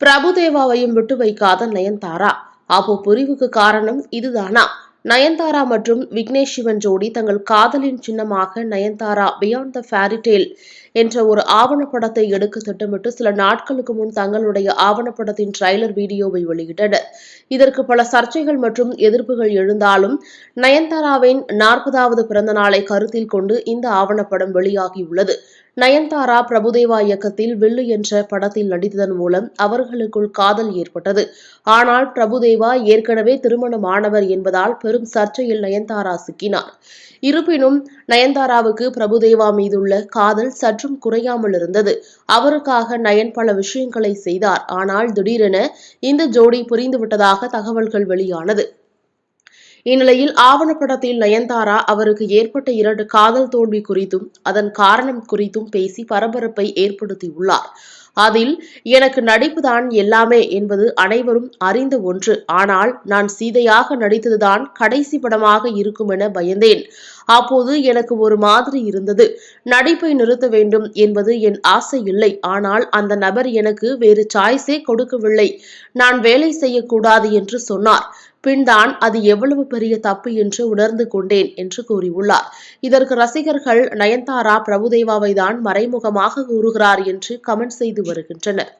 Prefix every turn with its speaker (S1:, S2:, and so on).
S1: பிரபுதேவாவையும் விட்டு வைக்காத நயன்தாரா. அப்போ புரிவுக்கு காரணம் இதுதானா? நயன்தாரா மற்றும் விக்னேஷ் சிவன் ஜோடி தங்கள் காதலின் சின்னமாக நயன்தாரா பியாண்ட் த ஃபேரிடேல் என்ற ஒரு ஆவணப்படத்தை எடுக்க திட்டமிட்டு சில நாட்களுக்கு முன் தங்களுடைய ஆவணப்படத்தின் ட்ரைலர் வீடியோவை வெளியிட்டனர். இதற்கு பல சர்ச்சைகள் மற்றும் எதிர்ப்புகள் எழுந்தாலும் நயன்தாராவின் நாற்பதாவது பிறந்த நாளை கருத்தில் கொண்டு இந்த ஆவணப்படம் வெளியாகியுள்ளது. நயன்தாரா பிரபுதேவா இயக்கத்தில் வில்லு என்ற படத்தில் நடித்ததன் மூலம் அவர்களுக்குள் காதல் ஏற்பட்டது. ஆனால் பிரபுதேவா ஏற்கனவே திருமணமானவர் என்பதால் பெரும் சர்ச்சையில் நயன்தாரா சிக்கினார். இருப்பினும் நயன்தாராவுக்கு பிரபுதேவா மீதுள்ள காதல் சற்றும் குறையாமல் இருந்தது. அவருக்காக நயன் பல விஷயங்களை செய்தார். ஆனால் திடீரென இந்த ஜோடி புரிந்துவிட்டதாக தகவல்கள் வெளியானது. இந்நிலையில் ஆவணப்படத்தில் நயன்தாரா அவருக்கு ஏற்பட்ட இரண்டு காதல் தோல்வி குறித்தும் அதன் காரணம் குறித்தும் பேசி பரபரப்பை ஏற்படுத்தியுள்ளார். அதில் எனக்கு நடிப்புதான் எல்லாமே என்பது அனைவரும் அறிந்த ஒன்று. ஆனால் நான் சீதையாக நடித்ததுதான் கடைசி படமாக இருக்கும் என பயந்தேன். அப்போது எனக்கு ஒரு மாதிரி இருந்தது. நடிப்பை நிறுத்த வேண்டும் என்பது என் ஆசை இல்லை ஆனால் அந்த நபர் எனக்கு வேறு சாய்ஸே கொடுக்கவில்லை. நான் வேலை செய்யக்கூடாது என்று சொன்னார். பின்தான் அது எவ்வளவு பெரிய தப்பு என்று உணர்ந்து கொண்டேன் என்று கூறியுள்ளார். இதற்கு ரசிகர்கள் நயன்தாரா பிரபுதேவாவை தான் மறைமுகமாக கூறுகிறார் என்று கமெண்ட் செய்து வருகின்றனர்.